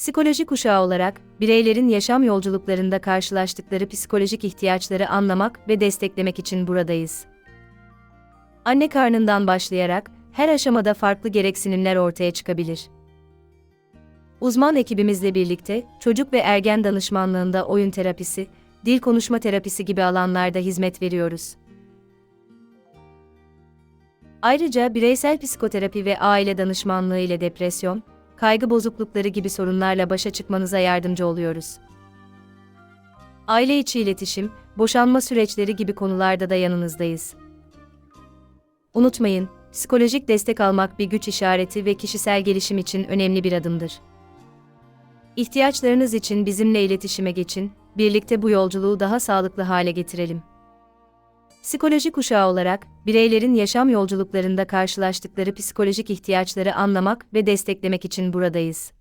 Psikoloji kuşağı olarak, bireylerin yaşam yolculuklarında karşılaştıkları psikolojik ihtiyaçları anlamak ve desteklemek için buradayız. Anne karnından başlayarak, her aşamada farklı gereksinimler ortaya çıkabilir. Uzman ekibimizle birlikte, çocuk ve ergen danışmanlığında oyun terapisi, dil konuşma terapisi gibi alanlarda hizmet veriyoruz. Ayrıca bireysel psikoterapi ve aile danışmanlığı ile depresyon, kaygı bozuklukları gibi sorunlarla başa çıkmanıza yardımcı oluyoruz. Aile içi iletişim, boşanma süreçleri gibi konularda da yanınızdayız. Unutmayın, psikolojik destek almak bir güç işareti ve kişisel gelişim için önemli bir adımdır. İhtiyaçlarınız için bizimle iletişime geçin, birlikte bu yolculuğu daha sağlıklı hale getirelim. Psikoloji kuşağı olarak, bireylerin yaşam yolculuklarında karşılaştıkları psikolojik ihtiyaçları anlamak ve desteklemek için buradayız.